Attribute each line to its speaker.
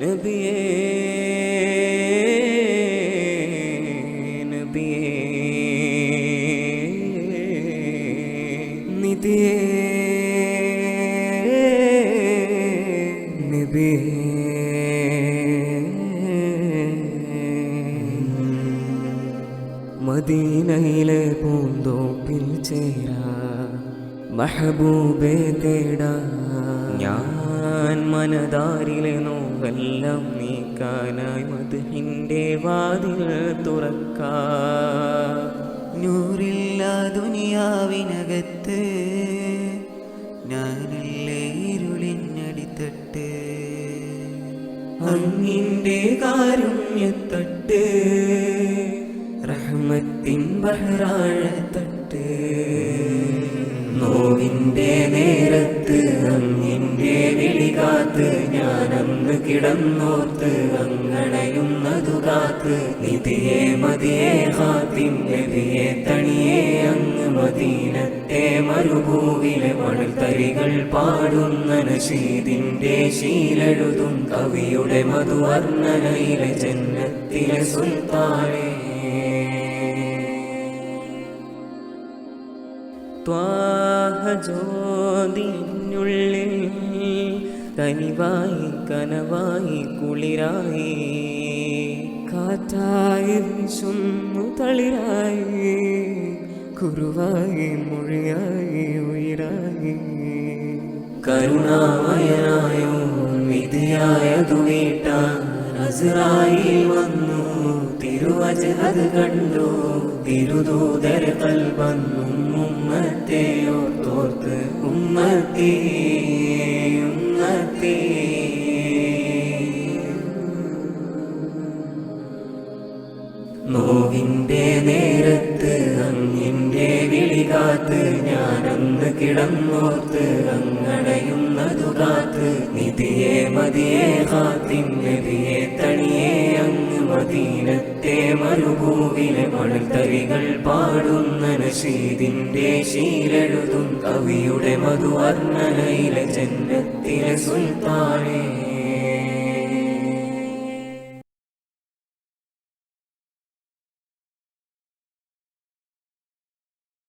Speaker 1: നബിയേ നബിയേ. നിധിയേ മദീനയിലെ പൂന്തോപ്പിൽ ചേരാ മഹബൂബെ തേടാ. ഞാൻ മനതാരിലെ നോവെല്ലാം നീക്കാനായി മധുഹിന്റെ വാതിൽ തുറക്കാ.
Speaker 2: നൂറില്ല ദുനിയാവിനകത്ത് ഞാനല്ലേ ഇരുളിനടിത്തട്ട്.
Speaker 1: അങ്ങിന്റെ കാരുണ്യത്തട്ട് റഹ്മത്തിൻ ബഹ്റാഴത്തട്ട്. നോവിന്റെ നേരത്ത് അങ്ങിന്റെ കാത്ത് ഞാനന്ന് കിടന്നോർത്ത് അങ്ങണയുന്നതു കാത്ത്. നിധിയെ മതിയെ ഹാത്തിൻ നബിയെ തണിയെ അങ്ങ് മദീനത്തെ മരുഭൂവിലെ മണൽത്തരികൾ പാടുന്ന നശീദിന്റെ ശീലെഴുതും കവിയുടെ മധുവർണനയിലെ ജന്നത്തിലെ സുൽത്താനേ. ത്വാഹജോതിനുള്ളിൽ കനിവായി കനവായി കുളിരായി. കാറ്റായി വീശുന്നു തളിരായി. കുറുവായി മൊഴിയായി ഉയരായി. കരുണാമയനായോ വിധിയായതു വീട്ടാൻ നസറായി വന്നു. തിരുവചനത് കണ്ടു തിരുദൂതര കൽവന്നും ഉമ്മത്തെ ഓർത്തോർത്ത് ഉമ്മത്തേ. നോവിന്റെ നേരത്ത് അങ്ങിന്റെ വിളി കാത്ത് ഞാനന്ന് കിടന്നോർത്ത് അങ്ങടയുന്നതു കാത്ത് നിധിയെ മതിയെ കാത്തിൻ നദിയെ തണിയെ അങ്ങ് മദീനത്തെ മരുഭൂവിലെ മണൽത്തരികൾ പാടുന്ന നശീദിന്റെ ശീലെഴുതും കവിയുടെ മധുവർണനയിലെ ജന്നത്തിലെ സുൽത്താനേ.